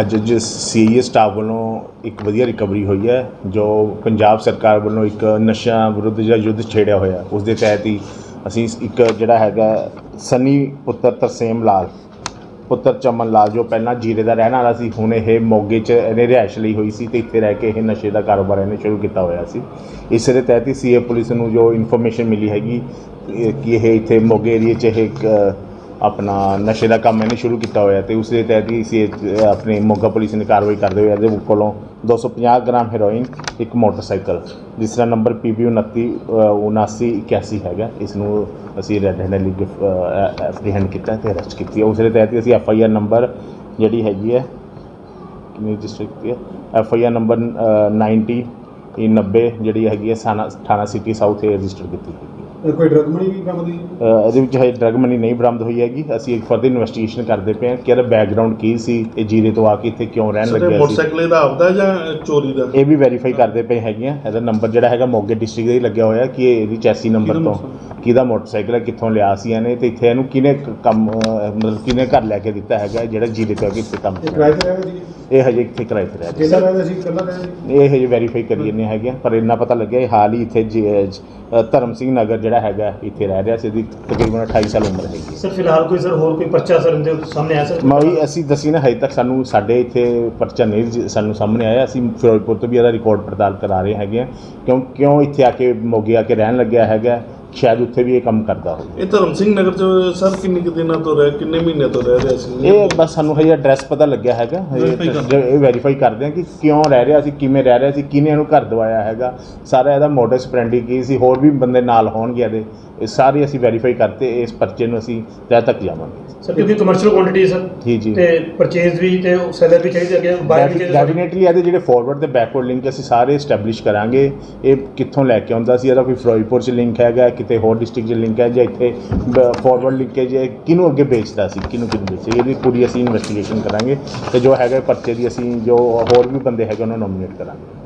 ਅੱਜ ਜਿਸ CA staff ਵੱਲੋਂ ਇੱਕ ਵਧੀਆ ਰਿਕਵਰੀ ਹੋਈ ਹੈ, ਜੋ ਪੰਜਾਬ ਸਰਕਾਰ ਵੱਲੋਂ ਇੱਕ ਨਸ਼ਾ ਵਿਰੁੱਧ ਜਿਹੜਾ ਯੁੱਧ ਛੇੜਿਆ ਹੋਇਆ, ਉਸ ਦੇ ਤਹਿਤ ਹੀ ਅਸੀਂ ਇੱਕ ਜਿਹੜਾ ਹੈਗਾ ਸਨੀ ਪੁੱਤਰ ਤਰਸੇਮ ਲਾਲ, ਪੁੱਤਰ ਚਮਨ ਲਾਲ, ਜੋ ਪਹਿਲਾਂ ਜੀਰੇ ਦਾ ਰਹਿਣ ਵਾਲਾ ਸੀ, ਹੁਣ ਇਹ ਮੋਗੇ 'ਚ ਇਹਨੇ ਰਿਹਾਇਸ਼ ਲਈ ਹੋਈ ਸੀ ਤੇ ਇੱਥੇ ਰਹਿ ਕੇ ਇਹ ਨਸ਼ੇ ਦਾ ਕਾਰੋਬਾਰ ਇਹਨੇ ਸ਼ੁਰੂ ਕੀਤਾ ਹੋਇਆ ਸੀ। ਇਸ ਦੇ ਤਹਿਤ ਹੀ ਸੀਏ ਪੁਲਿਸ ਨੂੰ ਜੋ ਇਨਫੋਰਮੇਸ਼ਨ ਮਿਲੀ ਹੈਗੀ ਕਿ ਇਹ ਇੱਥੇ ਮੋਗੇ ਏਰੀਏ 'ਚ ਇਹ ਇੱਕ ਆਪਣਾ ਨਸ਼ੇ ਦਾ ਕੰਮ ਇਹਨੇ ਸ਼ੁਰੂ ਕੀਤਾ ਹੋਇਆ ਤੇ ਉਸ ਦੇ ਤਹਿਤ ਹੀ ਸੀ ਆਪਣੀ ਮੋਗਾ ਪੁਲਿਸ ਨੇ ਕਾਰਵਾਈ ਕਰਦੇ ਹੋਏ ਇਹਦੇ ਕੋਲੋਂ 250 ਗ੍ਰਾਮ ਹੈਰੋਇਨ, ਇੱਕ ਮੋਟਰਸਾਈਕਲ, ਜਿਸ ਦਾ ਨੰਬਰ PB 29 7981 ਹੈਗਾ। ਇਸ ਨੂੰ ਅਸੀਂ ਰੈੱਡ ਹੈਂਡਲੀ ਐਪਰੀਹੈਂਡ ਕੀਤਾ ਤੇ ਅਰੈਸਟ ਕੀਤੀ ਹੈ। ਉਸ ਦੇ ਤਹਿਤ ਹੀ ਅਸੀਂ ਐਫ ਆਈ ਆਰ ਨੰਬਰ ਜਿਹੜੀ ਹੈਗੀ ਹੈ, ਕਿੰਨੀ ਡਿਸਟ੍ਰਿਕਟ ਦੀ ਹੈ? ਐਫ ਆਈ ਆਰ ਨੰਬਰ 90 ਇਹ 90 ਜਿਹੜੀ ਹੈਗੀ ਹੈ ਥਾਣਾ ਥਾਣਾ ਸਿਟੀ ਸਾਊਥ ਰਜਿਸਟਰ ਕੀਤੀ ਹੈਗੀ ਕੋਈ ਡਰਗ ਮਨੀ ਵੀ ਕੰਮ ਦੀ ਅ, ਇਹਦੇ ਵਿੱਚ ਹਜੇ ਡਰਗ ਮਨੀ ਨਹੀਂ ਬਰਾਮਦ ਹੋਈ ਹੈਗੀ। ਅਸੀਂ ਇੱਕ ਫਰਦਰ ਇਨਵੈਸਟੀਗੇਸ਼ਨ ਕਰਦੇ ਪਏ ਹਾਂ ਕਿ ਇਹਦਾ ਬੈਕਗ੍ਰਾਉਂਡ ਕੀ ਸੀ ਇਹ ਜੀਰੇ ਤੋਂ ਆ ਕੇ ਇੱਥੇ ਕਿਉਂ ਰਹਿਣ ਸਰ ਇਹ ਲੱਗਿਆ ਸੀ। ਮੋਟਰਸਾਈਕਲ ਇਹਦਾ ਆਪਦਾ ਜਾਂ ਚੋਰੀ ਦਾ? ਇਹ ਵੀ ਵੈਰੀਫਾਈ ਕਰਦੇ ਪਏ ਹੈਗੇ ਆ। ਇਹਦਾ ਨੰਬਰ ਜਿਹੜਾ ਹੈਗਾ ਮੋਗੇ ਡਿਸਟ੍ਰਿਕਟ ਦਾ ਹੀ ਲੱਗਿਆ ਹੋਇਆ ਕਿ ਇਹ ਇਹਦੀ ਚੈਸੀ ਨੰਬਰ ਤੋਂ ਕਿਹਦਾ ਮੋਟਰਸਾਈਕਲ ਹੈ ਕਿੱਥੋਂ ਲਿਆ ਸੀ ਇਹਨੇ ਤੇ ਇੱਥੇ ਇਹਨੂੰ ਕਿਹਨੇ ਕ- ਕੰਮ ਮਤਲਬ ਕਿਹਨੇ ਘਰ ਲੈ ਕੇ ਦਿੱਤਾ ਹੈਗਾ ਜਿਹੜਾ ਜੀਰੇ ਤੋਂ ਆ ਕੇ ਇੱਥੇ ਕੰਮ ਇਹ ਕਰ ਕਿਰਾਏ ਤੇ ਰਹਿੰਦੇ ਸੀ ਇਹ ਹਜੇ ਇੱਥੇ ਕਿਰਾਏ ਤੇ ਰਹਿ ਕਿੰਨਾ ਰਹਿੰਦੇ ਸੀ। ਕੱਲਾ ਰਹਿੰਦੇ ਸੀ ਇਹ ਹਜੇ ਵੈਰੀਫਾਈ ਕਰੀ ਜਾਂਦੇ ਹੈਗੇ ਆ, ਪਰ ਇੰਨਾ ਪਤਾ ਲੱਗਿਆ ਇਹ ਹਾਲ ਹੀ ਇੱਥੇ ਜੀ- ਧਰਮ ਸਿੰਘ ਨਗਰ ਜਿਹੜਾ ਹੈਗਾ ਇੱਥੇ ਰਹਿ ਰਿਹਾ ਸੀ ਇਹਦੀ ਤਕਰੀਬਨ 28 ਸਾਲ ਉਮਰ ਹੈਗੀ ਸਰ ਫਿਲਹਾਲ ਕੋਈ ਸਰ ਹੋਰ ਕੋਈ ਪਰਚਾ ਸਰ ਇਹਦੇ ਸਾਹਮਣੇ ਆਇਆ ਸਰ? ਮੈਂ ਉਹੀ ਅਸੀਂ ਦੱਸੀ ਨਾ ਹਜੇ ਤੱਕ ਸਾਨੂੰ ਸਾਡੇ ਇੱਥੇ ਪਰਚਾ ਨਹੀਂ ਜ- ਸਾਨੂੰ ਸਾਹਮਣੇ ਆਇਆ। ਅਸੀਂ ਫਿਰੋਜ਼ਪੁਰ ਤੋਂ ਵੀ ਇਹਦਾ ਰਿਕਾਰਡ ਪੜਤਾਲ ਕਰਾ ਰਹੇ ਹੈਗੇ ਆ ਕਿਉਂ ਕਿਉਂ ਇੱਥੇ ਆ ਕੇ ਮੋਗੇ ਆ ਕੇ ਰਹਿਣ ਲੱਗਿਆ ਹੈਗਾ। ਸ਼ਾਇਦ ਉੱਥੇ ਵੀ ਇਹ ਕੰਮ ਕਰਦਾ ਹੋਵੇ। ਇਹ ਧਰਮ ਸਿੰਘ ਨਗਰ ਚ ਸਰ ਕਿੰਨੇ ਕੁ ਦਿਨਾਂ ਤੋਂ ਰਹਿ ਕਿੰਨੇ ਮਹੀਨੇ ਤੋਂ ਰਹਿ ਰਿਹਾ ਸੀ? ਇਹ ਬਸ ਸਾਨੂੰ ਹਜੇ ਐਡਰੈਸ ਪਤਾ ਲੱਗਿਆ ਹੈਗਾ। ਹਜੇ ਇਹ ਵੈਰੀਫਾਈ ਕਰਦੇ ਆ ਕਿ ਕਿਉਂ ਰਹਿ ਰਿਹਾ ਸੀ ਕਿਵੇਂ ਰਹਿ ਰਿਹਾ ਸੀ ਕਿਹਨੇ ਇਹਨੂੰ ਘਰ ਦਵਾਇਆ ਹੈਗਾ। ਸਾਰਾ ਇਹਦਾ ਮੋਡਸ ਪ੍ਰੈਂਡੀ ਕੀ ਸੀ ਹੋਰ ਵੀ ਬੰਦੇ ਨਾਲ ਹੋਣਗੇ ਇਹਦੇ। ਇਹ ਸਾਰੇ ਅਸੀਂ ਵੈਰੀਫਾਈ ਕਰਤੇ ਇਸ ਪਰਚੇ ਨੂੰ ਅਸੀਂ ਤਹਿ ਤੱਕ ਜਾਵਾਂਗੇ ਸਰ ਕਿਉਂਕਿ ਕਮਰਸ਼ੀਅਲ ਕੁਆਂਟੀਟੀ ਸਰ ਜੀ ਜੀ। ਤੇ ਪਰਚੇਜ਼ ਵੀ ਤੇ ਸੈਲਰ ਵੀ ਚਾਹੀਦੀ ਅੱਗੇ ਬਾਈ ਵੀ ਚਾਹੀਦੀ ਡੈਫੀਨੇਟਲੀ ਇਹਦੇ ਜਿਹੜੇ ਫਾਰਵਰਡ ਤੇ ਬੈਕਵਰਡ ਲਿੰਕ ਅਸੀਂ ਸਾਰੇ ਸਟੈਬਲਿਸ਼ ਕਰਾਂਗੇ। ਇਹ ਕਿੱਥੋਂ ਲੈ ਕੇ ਆਉਂਦਾ ਸੀ ਇਹਦਾ ਕੋਈ ਫਿਰੋਜ਼ਪੁਰ 'ਚ ਲਿੰਕ ਹੈਗਾ ਕਿਤੇ ਹੋਰ ਡਿਸਟ੍ਰਿਕਟ 'ਚ ਲਿੰਕ ਹੈ ਜਾਂ ਇੱਥੇ ਫਾਰਵਰਡ ਲਿੰਕੇਜ ਹੈ ਕਿਹਨੂੰ ਅੱਗੇ ਵੇਚਦਾ ਸੀ ਕਿਹਨੂੰ ਕਿਹਨੂੰ ਵੇਚੇ ਇਹਦੀ ਪੂਰੀ ਅਸੀਂ ਇਨਵੈਸਟੀਗੇਸ਼ਨ ਕਰਾਂਗੇ। ਤੇ ਜੋ ਹੈਗਾ ਪਰਚੇ ਦੀ ਅਸੀਂ ਜੋ ਹੋਰ ਵੀ ਬੰਦੇ ਹੈਗੇ ਉਹਨਾਂ ਨੂੰ ਨੋਮੀਨੇਟ ਕਰਾਂਗੇ।